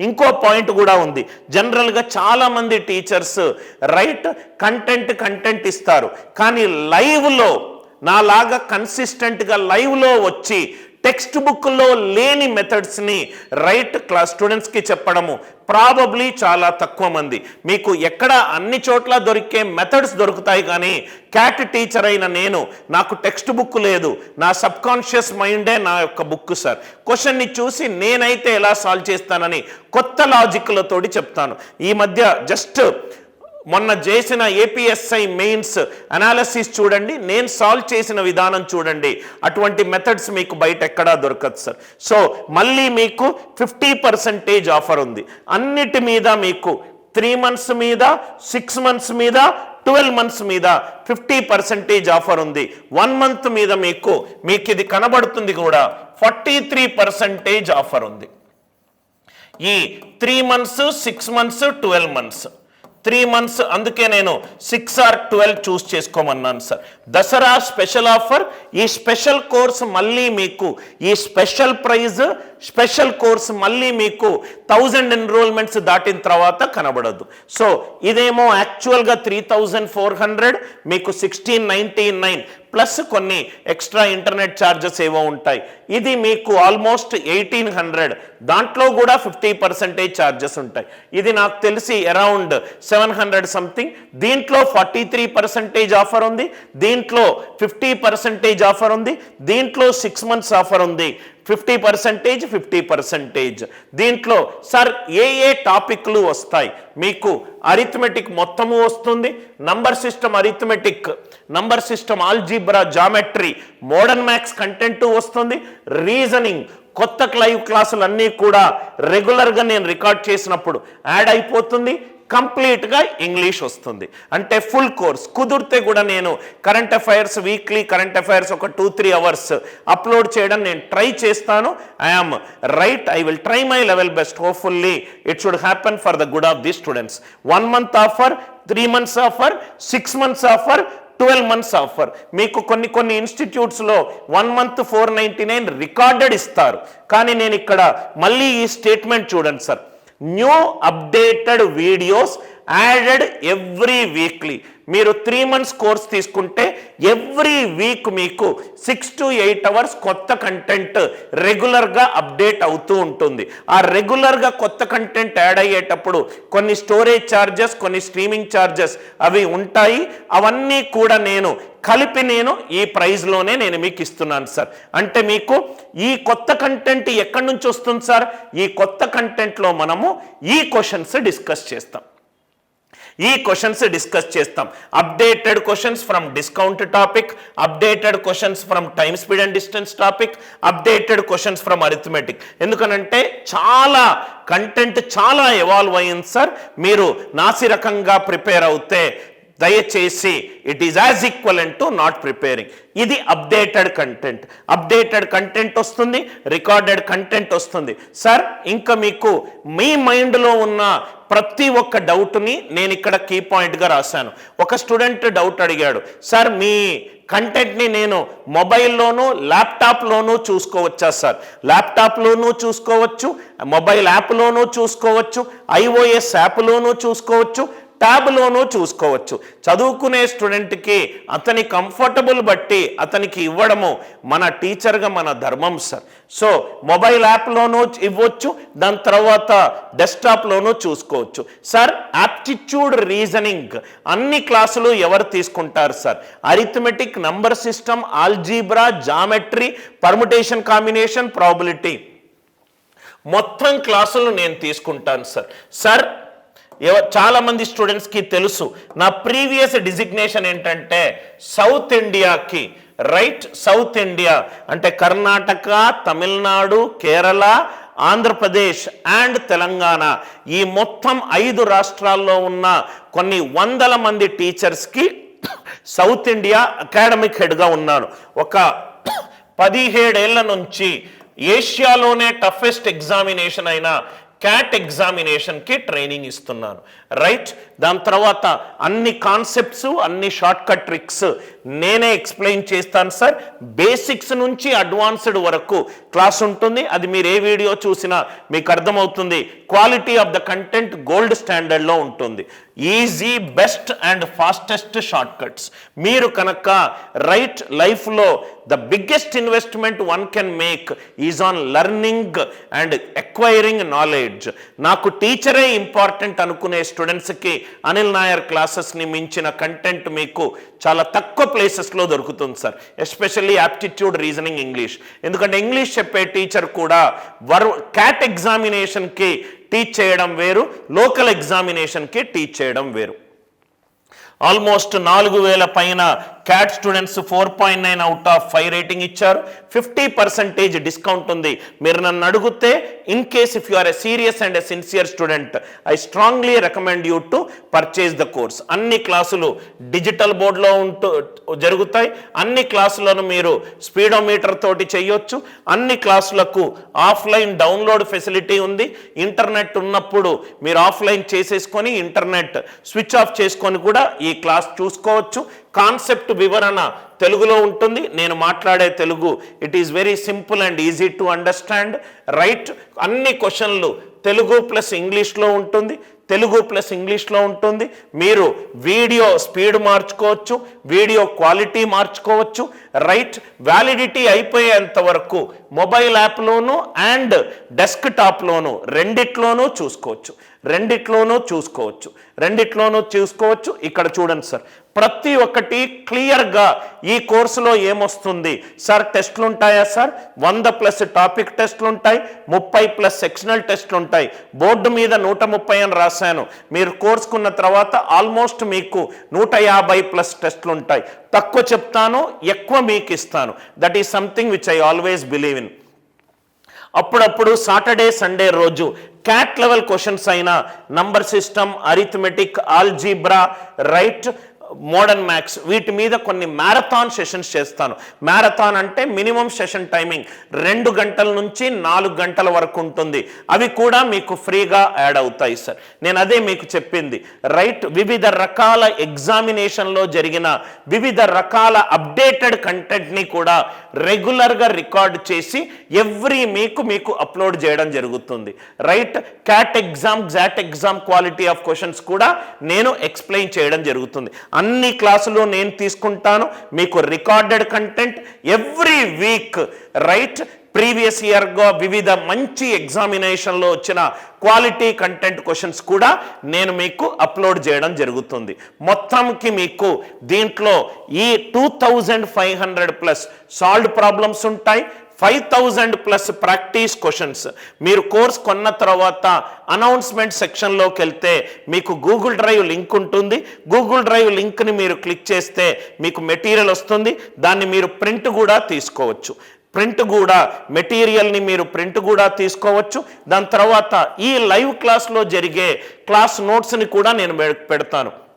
ఇంకో పాయింట్ కూడా ఉంది. జనరల్గా చాలామంది టీచర్స్ రైట్ కంటెంట్ కంటెంట్ ఇస్తారు. కానీ లైవ్లో నాలాగా కన్సిస్టెంట్గా లైవ్లో వచ్చి టెక్స్ట్ బుక్లో లేని మెథడ్స్ని రైట్ క్లాస్ స్టూడెంట్స్కి చెప్పడము ప్రాబబ్లీ చాలా తక్కువ మంది. మీకు ఎక్కడ అన్ని చోట్ల దొరికే మెథడ్స్ దొరుకుతాయి కానీ క్యాట్ టీచర్ అయిన నేను నాకు టెక్స్ట్ బుక్ లేదు. నా సబ్ కాన్షియస్ మైండే నా యొక్క బుక్ సార్ క్వశ్చన్ని చూసి నేనైతే ఎలా సాల్వ్ చేస్తానని కొత్త లాజిక్లతోటి చెప్తాను. ఈ మధ్య జస్ట్ మొన్న చేసిన ఏపీఎస్ఐ మెయిన్స్ అనాలసిస్ చూడండి. నేను సాల్వ్ చేసిన విధానం చూడండి. అటువంటి మెథడ్స్ మీకు బయట ఎక్కడా దొరకదు సార్. సో మళ్ళీ మీకు ఫిఫ్టీ పర్సెంటేజ్ ఆఫర్ ఉంది. అన్నిటి మీద మీకు త్రీ మంత్స్ మీద సిక్స్ మంత్స్ మీద ట్వెల్వ్ మంత్స్ మీద ఫిఫ్టీ పర్సెంటేజ్ ఆఫర్ ఉంది. వన్ మంత్ మీద మీకు మీకు ఇది కనబడుతుంది కూడా ఫార్టీ త్రీ పర్సెంటేజ్ ఆఫర్ ఉంది. ఈ three months six months twelve months three months అందుకే నేను సిక్స్ ఆర్ ట్వెల్వ్ చూస్ చేసుకోమన్నాను సార్. దసరా స్పెషల్ ఆఫర్ ఈ స్పెషల్ కోర్స్ మళ్ళీ మీకు ఈ స్పెషల్ ప్రైజ్ స్పెషల్ కోర్స్ మళ్ళీ మీకు థౌజండ్ ఎన్రోల్మెంట్స్ దాటిన తర్వాత కనబడదు. సో ఇదేమో యాక్చువల్గా త్రీ థౌజండ్ ఫోర్ హండ్రెడ్ మీకు సిక్స్టీన్ నైన్టీ నైన్ ప్లస్ కొన్ని ఎక్స్ట్రా ఇంటర్నెట్ ఛార్జెస్ ఏవో ఉంటాయి. ఇది మీకు ఆల్మోస్ట్ ఎయిటీన్ హండ్రెడ్. దాంట్లో కూడా ఫిఫ్టీ పర్సెంటేజ్ ఛార్జెస్ ఉంటాయి. ఇది నాకు తెలిసి అరౌండ్ సెవెన్ హండ్రెడ్ సంథింగ్. దీంట్లో ఫార్టీ త్రీ పర్సెంటేజ్ ఆఫర్ ఉంది. దీంట్లో ఫిఫ్టీ పర్సెంటేజ్ ఆఫర్ ఉంది. దీంట్లో సిక్స్ మంత్స్ ఆఫర్ ఉంది. Fifty percentage fifty percentage. దీంట్లో సార్ ఏ ఏ టాపిక్లు వస్తాయి? మీకు అరిథమెటిక్ మొత్తము వస్తుంది number system arithmetic number system algebra geometry modern maths content వస్తుంది రీజనింగ్ కొత్త లైవ్ క్లాసులు అన్నీ కూడా రెగ్యులర్గా నేను రికార్డ్ చేసినప్పుడు యాడ్ అయిపోతుంది కంప్లీట్గా ఇంగ్లీష్ వస్తుంది. అంటే ఫుల్ కోర్స్. కుదిరితే కూడా నేను current affairs weekly current affairs ఒక టూ త్రీ అవర్స్ అప్లోడ్ చేయడం నేను ట్రై చేస్తాను. I'm right I will try my level best. Hopefully it should happen for the good of the students. One month offer three months offer six months offer twelve months offer. మీకు కొన్ని కొన్ని ఇన్స్టిట్యూట్స్లో one month four ninety nine recorded ఇస్తారు. కానీ నేను ఇక్కడ మళ్ళీ ఈ statement చూడండి sir. New updated videos added every weekly. మీరు త్రీ మంత్స్ కోర్స్ తీసుకుంటే ఎవ్రీ వీక్ మీకు సిక్స్ టు ఎయిట్ అవర్స్ కొత్త కంటెంట్ రెగ్యులర్గా అప్డేట్ అవుతూ ఉంటుంది. ఆ రెగ్యులర్గా కొత్త కంటెంట్ యాడ్ అయ్యేటప్పుడు కొన్ని స్టోరేజ్ ఛార్జెస్ కొన్ని స్ట్రీమింగ్ ఛార్జెస్ అవి ఉంటాయి. అవన్నీ కూడా నేను కలిపి నేను ఈ ప్రైజ్లోనే నేను మీకు ఇస్తున్నాను సార్. అంటే మీకు ఈ కొత్త కంటెంట్ ఎక్కడి నుంచి వస్తుంది సార్? ఈ కొత్త కంటెంట్లో మనము ఈ క్వశ్చన్స్ డిస్కస్ చేస్తాం. ఈ క్వశ్చన్స్ డిస్కస్ చేస్తాం. Updated questions from discount topic updated questions from time speed and distance topic updated questions from arithmetic ఎందుకనంటే చాలా కంటెంట్ చాలా ఎవాల్వ్ అయింది సార్ మీరు నాసి రకంగా ప్రిపేర్ అవుతే దయచేసి it is as equivalent to not preparing ఇది అప్డేటెడ్ కంటెంట్ అప్డేటెడ్ కంటెంట్ వస్తుంది రికార్డెడ్ కంటెంట్ వస్తుంది. సార్ ఇంకా మీకు మీ మైండ్లో ఉన్న ప్రతి ఒక్క డౌట్ని నేను ఇక్కడ కీ పాయింట్గా రాశాను. ఒక స్టూడెంట్ డౌట్ అడిగాడు సార్ మీ కంటెంట్ని నేను మొబైల్లోనూ ల్యాప్టాప్లోనూ చూసుకోవచ్చా సార్ ల్యాప్టాప్లోనూ చూసుకోవచ్చు మొబైల్ యాప్లోనూ చూసుకోవచ్చు ఐఓఎస్ యాప్లోనూ చూసుకోవచ్చు ట్యాబ్లోనూ చూసుకోవచ్చు. చదువుకునే స్టూడెంట్కి అతని కంఫర్టబుల్ బట్టి అతనికి ఇవ్వడము మన టీచర్గా మన ధర్మం సార్. సో మొబైల్ యాప్లోనూ ఇవ్వచ్చు దాని తర్వాత డెస్క్టాప్లోనూ చూసుకోవచ్చు. సార్ యాప్టిట్యూడ్ రీజనింగ్ అన్ని క్లాసులు ఎవరు తీసుకుంటారు sir? Arithmetic number system algebra geometry permutation combination probability. మొత్తం క్లాసులు నేను తీసుకుంటాను సార్. సార్ ఎవ చాలా మంది స్టూడెంట్స్కి తెలుసు. నా ప్రీవియస్ డిజిగ్నేషన్ ఏంటంటే సౌత్ ఇండియాకి రైట్ సౌత్ ఇండియా అంటే కర్ణాటక తమిళనాడు కేరళ ఆంధ్రప్రదేశ్ అండ్ తెలంగాణ. ఈ మొత్తం ఐదు రాష్ట్రాల్లో ఉన్న కొన్ని వందల మంది టీచర్స్కి సౌత్ ఇండియా అకాడమిక్ హెడ్గా ఉన్నాను. ఒక పదిహేడేళ్ళ నుంచి ఏషియాలోనే టఫెస్ట్ ఎగ్జామినేషన్ అయిన క్యాట్ ఎగ్జామినేషన్కి ట్రైనింగ్ ఇస్తున్నాను. రైట్ దాని తర్వాత అన్ని కాన్సెప్ట్స్ అన్ని షార్ట్ కట్ ట్రిక్స్ నేనే ఎక్స్ప్లెయిన్ చేస్తాను సార్ బేసిక్స్ నుంచి అడ్వాన్స్డ్ వరకు క్లాస్ ఉంటుంది. అది మీరు ఏ వీడియో చూసినా మీకు అర్థమవుతుంది. Quality of the content gold స్టాండర్డ్లో ఉంటుంది. Easy best and fastest short cuts మీరు కనుక రైట్ లైఫ్లో the biggest investment one can make is on learning and acquiring knowledge నాకు టీచరే ఇంపార్టెంట్ అనుకునే స్టూడెంట్స్కి అనిల్ నాయర్ క్లాసెస్ని మించిన కంటెంట్ మీకు చాలా తక్కువ ప్లేసెస్లో దొరుకుతుంది sir especially aptitude reasoning English ఎందుకంటే ఇంగ్లీష్ చెప్పే టీచర్ కూడా వర్ క్యాట్ ఎగ్జామినేషన్కి టీచ్ చేయడం వేరు లోకల్ ఎగ్జామినేషన్కి టీచ్ చేయడం వేరు. ఆల్మోస్ట్ నాలుగు వేల పైన CAT students four point nine out of five rating ఇచ్చారు. ఫిఫ్టీ పర్సెంటేజ్ డిస్కౌంట్ ఉంది. మీరు నన్ను అడిగితే in case if you are a serious and a sincere student I strongly recommend you to purchase the course అన్ని క్లాసులు digital బోర్డులో ఉంటూ జరుగుతాయి. అన్ని క్లాసులను మీరు స్పీడోమీటర్ తోటి చేయొచ్చు. అన్ని క్లాసులకు ఆఫ్లైన్ డౌన్లోడ్ ఫెసిలిటీ ఉంది. ఇంటర్నెట్ ఉన్నప్పుడు మీరు ఆఫ్లైన్ చేసేసుకొని ఇంటర్నెట్ స్విచ్ ఆఫ్ చేసుకొని కూడా ఈ క్లాస్ చూసుకోవచ్చు. కాన్సెప్ట్ వివరణ తెలుగులో ఉంటుంది. నేను మాట్లాడే Telugu it is very simple and easy to understand right అన్ని క్వశ్చన్లు తెలుగు ప్లస్ ఇంగ్లీష్లో ఉంటుంది. తెలుగు ప్లస్ ఇంగ్లీష్లో ఉంటుంది. మీరు వీడియో స్పీడ్ మార్చుకోవచ్చు వీడియో క్వాలిటీ మార్చుకోవచ్చు. రైట్ వ్యాలిడిటీ అయిపోయేంత వరకు మొబైల్ యాప్లోను అండ్ డెస్క్టాప్లోను రెండిట్లోనూ చూసుకోవచ్చు. రెండిట్లోనూ చూసుకోవచ్చు. రెండిట్లోనూ చూసుకోవచ్చు. ఇక్కడ చూడండి సార్. ప్రతి ఒక్కటి క్లియర్గా ఈ కోర్సులో ఏమొస్తుంది? సార్ టెస్ట్లు ఉంటాయా సార్? వంద ప్లస్ టాపిక్ టెస్ట్లు ఉంటాయి ముప్పై ప్లస్ సెక్షనల్ టెస్ట్లు ఉంటాయి బోర్డు మీద నూట ముప్పై అని రాశాను. మీరు కోర్సుకున్న తర్వాత ఆల్మోస్ట్ మీకు నూట యాభై ప్లస్ టెస్ట్లు ఉంటాయి తక్కువ చెప్తాను ఎక్కువ మీకు ఇస్తాను. That is something which I always believe in అప్పుడప్పుడు సాటర్డే సండే రోజు క్యాట్ లెవెల్ క్వశ్చన్స్ అయిన number system arithmetic algebra right modern maths వీటి మీద కొన్ని మ్యారథాన్ సెషన్స్ చేస్తాను. మ్యారథాన్ అంటే మినిమం సెషన్ టైమింగ్. రెండు గంటల నుంచి నాలుగు గంటల వరకు ఉంటుంది. అవి కూడా మీకు ఫ్రీగా యాడ్ అవుతాయి సార్. నేను అదే మీకు చెప్పింది. రైట్ వివిధ రకాల ఎగ్జామినేషన్లో జరిగిన వివిధ రకాల అప్డేటెడ్ కంటెంట్ని కూడా రెగ్యులర్గా రికార్డ్ చేసి ఎవ్రీ మీకు మీకు అప్లోడ్ చేయడం జరుగుతుంది. Right CAT exam XAT exam quality of questions కూడా నేను ఎక్స్ప్లెయిన్ చేయడం జరుగుతుంది. అన్ని క్లాసులు నేను తీసుకుంటాను. మీకు recorded content every week right? Previous ఇయర్గా వివిధ మంచి ఎగ్జామినేషన్లో వచ్చిన క్వాలిటీ కంటెంట్ క్వశ్చన్స్ కూడా నేను మీకు అప్లోడ్ చేయడం జరుగుతుంది. మొత్తంకి మీకు దీంట్లో ఈ two thousand five hundred plus solved problems ఉంటాయి. Five thousand plus practice questions మీరు కోర్స్ కొన్న తర్వాత అనౌన్స్మెంట్ సెక్షన్లోకి వెళ్తే మీకు గూగుల్ డ్రైవ్ లింక్ ఉంటుంది. గూగుల్ డ్రైవ్ లింక్ని మీరు క్లిక్ చేస్తే మీకు మెటీరియల్ వస్తుంది. దాన్ని మీరు ప్రింట్ కూడా తీసుకోవచ్చు. ప్రింట్ కూడా మెటీరియల్ని మీరు ప్రింట్ కూడా తీసుకోవచ్చు. దాని తర్వాత ఈ లైవ్ క్లాస్లో జరిగే క్లాస్ నోట్స్ని కూడా నేను పెడతాను.